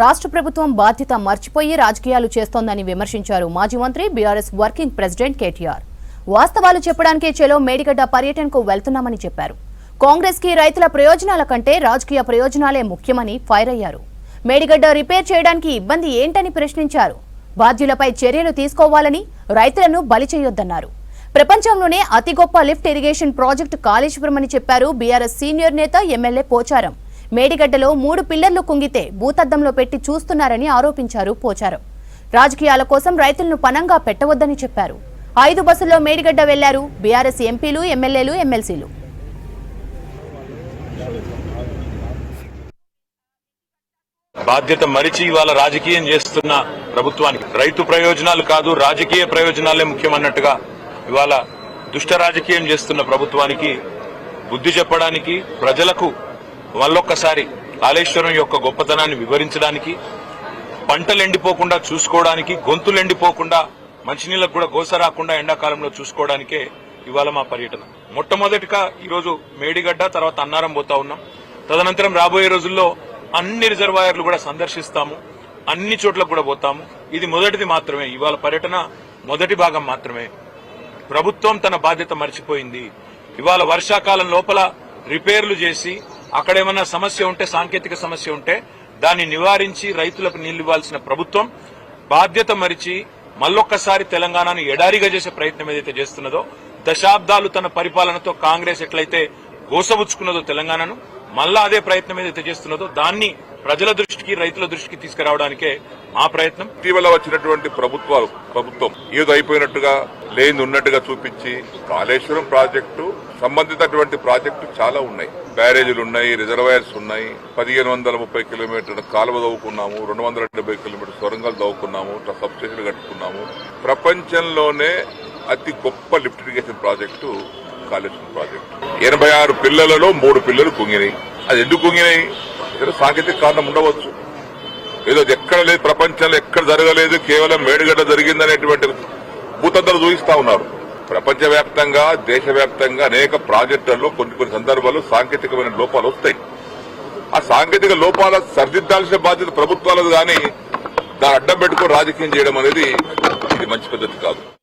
రాష్ట్ర ప్రభుత్వం బాధ్యత మర్చిపోయి రాజకీయాలు చేస్తోందని విమర్శించారు మాజీ మంత్రి బీఆర్ఎస్ వర్కింగ్ ప్రెసిడెంట్ కేటీఆర్. వాస్తవాలు చెప్పడానికే చెలో మేడిగడ్డ పర్యటనకు వెళ్తున్నామని చెప్పారు. కాంగ్రెస్కి రైతుల ప్రయోజనాల కంటే రాజకీయ ప్రయోజనాలే ముఖ్యమని ఫైర్ అయ్యారు. మేడిగడ్డ రిపేర్ చేయడానికి ఇబ్బంది ఏంటని ప్రశ్నించారు. బాధ్యులపై చర్యలు తీసుకోవాలని రైతులను బలి చేయొద్దన్నారు. ప్రపంచంలోనే అతి గొప్ప లిఫ్ట్ ఇరిగేషన్ ప్రాజెక్టు కాళేశ్వరం అని చెప్పారు బీఆర్ఎస్ సీనియర్ నేత ఎమ్మెల్యే పోచారం. మేడిగడ్డలో మూడు పిల్లర్లు కుంగితే భూతద్దంలో పెట్టి చూస్తున్నారని ఆరోపించారు పోచారం. రాజకీయాల కోసం రైతులను పనంగా పెట్టవద్దని చెప్పారు. ఐదు బస్సుల్లో మేడిగడ్డ వెళ్ళారు. బీఆర్ఎస్ ఎంపీలు ఎమ్మెల్యేలు ఎమ్మెల్సీలు. బాధ్యత మరిచి ఇవాళ రాజకీయం చేస్తున్న ప్రభుత్వానికి. రైతు ప్రయోజనాలు కాదు రాజకీయ ప్రయోజనాలే ముఖ్యమన్నట్టుగా ఇవాళ దుష్ట రాజకీయం చేస్తున్న ప్రభుత్వానికి బుద్ధి చెప్పడానికి ప్రజలకు మళ్ళొక్కసారి కాళేశ్వరం యొక్క గొప్పతనాన్ని వివరించడానికి పంటలు ఎండిపోకుండా చూసుకోవడానికి గొంతులు ఎండిపోకుండా మంచినీళ్ళకు కూడా గోస రాకుండా ఎండాకాలంలో చూసుకోవడానికే ఇవాళ మా పర్యటన. మొట్టమొదటిగా ఈరోజు మేడిగడ్డ తర్వాత అన్నారం పోతా ఉన్నాం. తదనంతరం రాబోయే రోజుల్లో అన్ని రిజర్వాయర్లు కూడా సందర్శిస్తాము. అన్ని చోట్లకు కూడా పోతాము. ఇది మొదటిది మాత్రమే. ఇవాళ పర్యటన మొదటి భాగం మాత్రమే. ప్రభుత్వం తన బాధ్యత మర్చిపోయింది. ఇవాళ వర్షాకాలం లోపల రిపేర్లు చేసి అక్కడేమన్నా సమస్య ఉంటే సాంకేతిక సమస్య ఉంటే దాన్ని నివారించి రైతులకు నీళ్ళు ఇవ్వాల్సిన ప్రభుత్వం బాధ్యత మరిచి మళ్ళొక్కసారి తెలంగాణను ఎడారిగా చేసే ప్రయత్నం ఏదైతే చేస్తున్నదో దశాబ్దాలు తన పరిపాలనతో కాంగ్రెస్ ఎట్లయితే గోసబుచ్చుకున్నదో తెలంగాణను మళ్ళా అదే ప్రయత్నం ఏదైతే చేస్తున్నదో దాన్ని ప్రజల దృష్టికి రైతుల దృష్టికి తీసుకురావడానికే మా ప్రయత్నం. ఇటీవల వచ్చినటువంటి ప్రభుత్వాలు ప్రభుత్వం ఏదో అయిపోయినట్టుగా లేని ఉన్నట్టుగా చూపించి కాళేశ్వరం ప్రాజెక్టు సంబంధితటువంటి ప్రాజెక్టు చాలా ఉన్నాయి. బ్యారేజీలు ఉన్నాయి రిజర్వాయర్స్ ఉన్నాయి. పదిహేను వందల ముప్పై కిలోమీటర్ల కాలువ దవ్వుకున్నాము రెండు వందల డెబ్బై కిలోమీటర్ సొరంగాలు దవ్వుకున్నాము సబ్స్టేషన్లు కట్టుకున్నాము. ప్రపంచంలోనే అతి గొప్ప lift irrigation project Kaleshwaram project. ఎనభై ఆరు పిల్లలలో మూడు పిల్లలు కుంగినాయి. అది ఎందుకు కుంగినాయి? ఏదో సాంకేతిక కారణం ఉండవచ్చు. ఏదో ఎక్కడ లేదు ప్రపంచంలో ఎక్కడ జరగలేదు కేవలం మేడిగడ్డ జరిగిందనేటువంటి భూతంతలు చూపిస్తా ఉన్నారు. ప్రపంచవ్యాప్తంగా దేశవ్యాప్తంగా అనేక ప్రాజెక్టుల్లో కొన్ని కొన్ని సందర్భాల్లో సాంకేతికమైన లోపాలు వస్తాయి. ఆ సాంకేతిక లోపాల సరిదిద్దాల్సిన బాధ్యత ప్రభుత్వాలది కానీ దాన్ని అడ్డం పెట్టుకుని రాజకీయం చేయడం అనేది ఇది మంచి పద్ధతి కాదు.